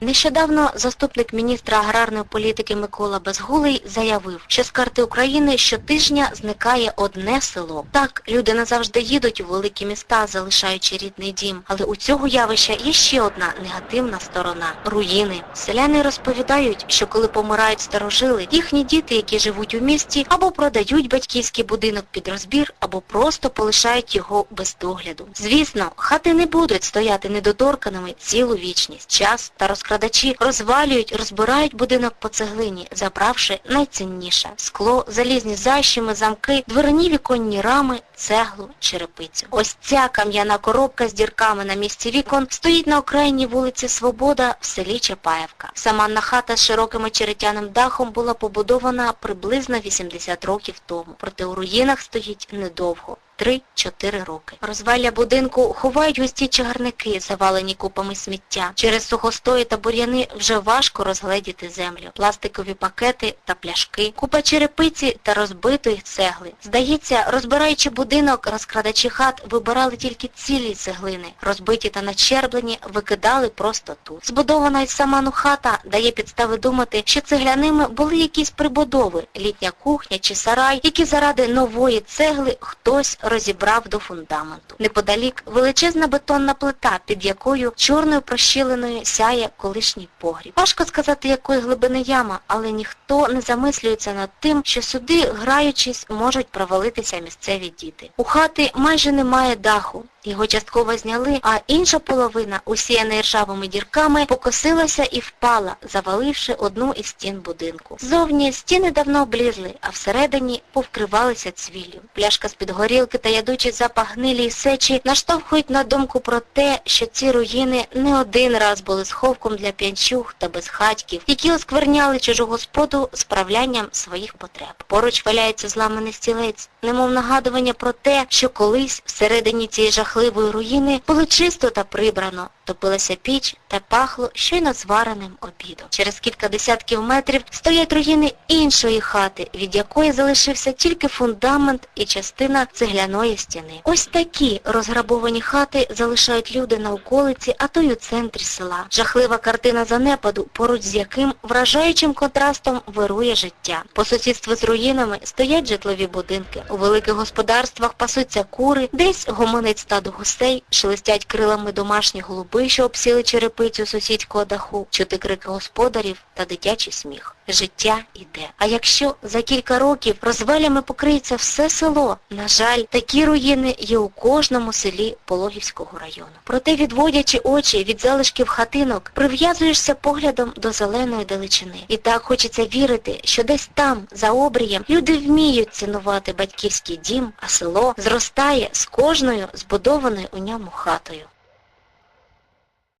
Нещодавно заступник міністра аграрної політики Микола Безгулий заявив, що з карти України щотижня зникає одне село. Так, люди назавжди їдуть у великі міста, залишаючи рідний дім. Але у цього явища є ще одна негативна сторона руїни. Селяни розповідають, що коли помирають старожили, їхні діти, які живуть у місті, або продають батьківський будинок під розбір, або просто полишають його без догляду. Звісно, хати не будуть стояти недоторканими цілу вічність. Час та розкрадачі розвалюють, розбирають будинок по цеглині, забравши найцінніше – скло, залізні защими, замки, дверні віконні рами, цеглу, черепицю. Ось ця кам'яна коробка з дірками на місці вікон стоїть на окраїнній вулиці Свобода в селі Чапаєвка. Саманна хата з широким очеретяним дахом була побудована приблизно 80 років тому, проте у руїнах стоїть недовго. 3-4 роки. Розвалля будинку ховають густі чагарники, завалені купами сміття. Через сухостої та бур'яни вже важко розгледіти землю. Пластикові пакети та пляшки, купа черепиці та розбитої цегли. Здається, розбираючи будинок, розкрадачі хат вибирали тільки цілі цеглини. Розбиті та начерблені викидали просто тут. Збудована із саману хата дає підстави думати, що цегляними були якісь прибудови, літня кухня чи сарай, які заради нової цегли хтось розібрав до фундаменту. Неподалік величезна бетонна плита, під якою чорною прощіленою сяє колишній погріб. Важко сказати, якої глибини яма, але ніхто не замислюється над тим, що сюди, граючись, можуть провалитися місцеві діти. У хати майже немає даху. Його частково зняли, а інша половина, усіяна ржавими дірками, покосилася і впала, заваливши одну із стін будинку. Ззовні стіни давно облізли, а всередині повкривалися цвіллю. Пляшка з-під горілки та ядучий запах гнилі й сечі наштовхують на думку про те, що ці руїни не один раз були сховком для п'янчуг та безхатьків, які оскверняли чужу господу справлянням своїх потреб. Поруч валяється зламаний стілець, немов нагадування про те, що колись всередині цієї жахливої руїни було чисто та прибрано, топилася піч та пахло щойно звареним обідом. Через кілька десятків метрів стоять руїни іншої хати, від якої залишився тільки фундамент і частина цегляної стіни. Ось такі розграбовані хати залишають люди на околиці, а то й у центрі села. Жахлива картина занепаду, поруч з яким вражаючим контрастом вирує життя. По сусідству з руїнами стоять житлові будинки. У великих господарствах пасуться кури, десь гомонить стадо гусей, шелестять крилами домашні голуби, що обсіли черепицю сусідського даху, чути крики господарів та дитячий сміх. Життя іде. А якщо за кілька років розвалями покриється все село, на жаль, такі руїни є у кожному селі Пологівського району. Проте, відводячи очі від залишків хатинок, прив'язуєшся поглядом до зеленої далечини. І так хочеться вірити, що десь там, за обрієм, люди вміють цінувати батьківський дім, а село зростає з кожною збудованою у ньому хатою.